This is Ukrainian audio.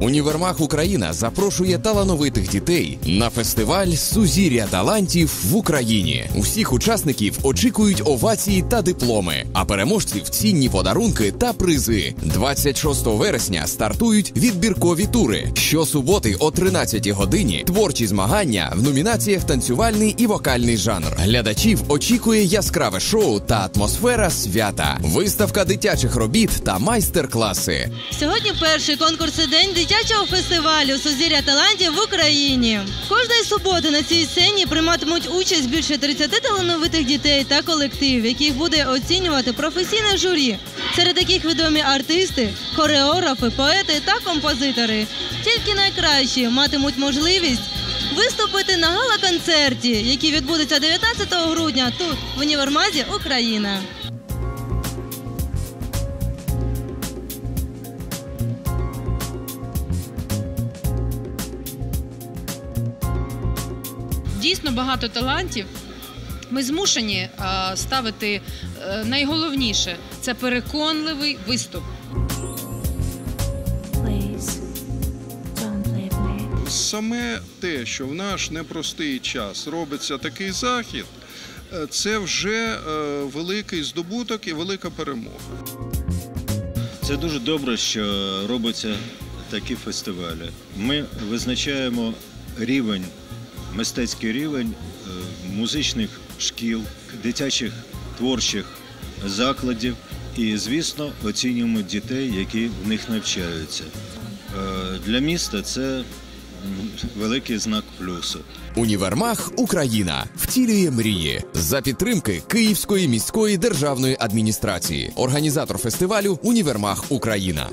Універмаг Україна запрошує талановитих дітей на фестиваль Сузір'я талантів в Україні. Усіх учасників очікують овації та дипломи, а переможців цінні подарунки та призи. 26 вересня стартують відбіркові тури. Щосуботи о 13 годині творчі змагання в номінаціях танцювальний і вокальний жанр. Глядачів очікує яскраве шоу та атмосфера свята, виставка дитячих робіт та майстер-класи. Сьогодні перший конкурсний день дитячого фестивалю Сузір'я талантів в Україні. Кожної суботи на цій сцені прийматимуть участь більше 30 талановитих дітей та колективів, яких буде оцінювати професійне журі, серед яких відомі артисти, хореографи, поети та композитори. Тільки найкращі матимуть можливість виступити на гала-концерті, який відбудеться 19 грудня тут, в універмазі Україна. Дійсно багато талантів. Ми змушені е, ставити е, найголовніше це переконливий виступ. Саме те, що в наш непростий час робиться такий захід, е, це вже великий здобуток і велика перемога. Це дуже добре, що робляться такі фестивалі. Ми визначаємо рівень, мистецький рівень е, музичних шкіл, дитячих творчих закладів і, звісно, оцінюємо дітей, які в них навчаються. Е, Для міста це великий знак плюсу. Універмаг Україна втілює мрії за підтримки Київської міської державної адміністрації. Організатор фестивалю Універмаг Україна.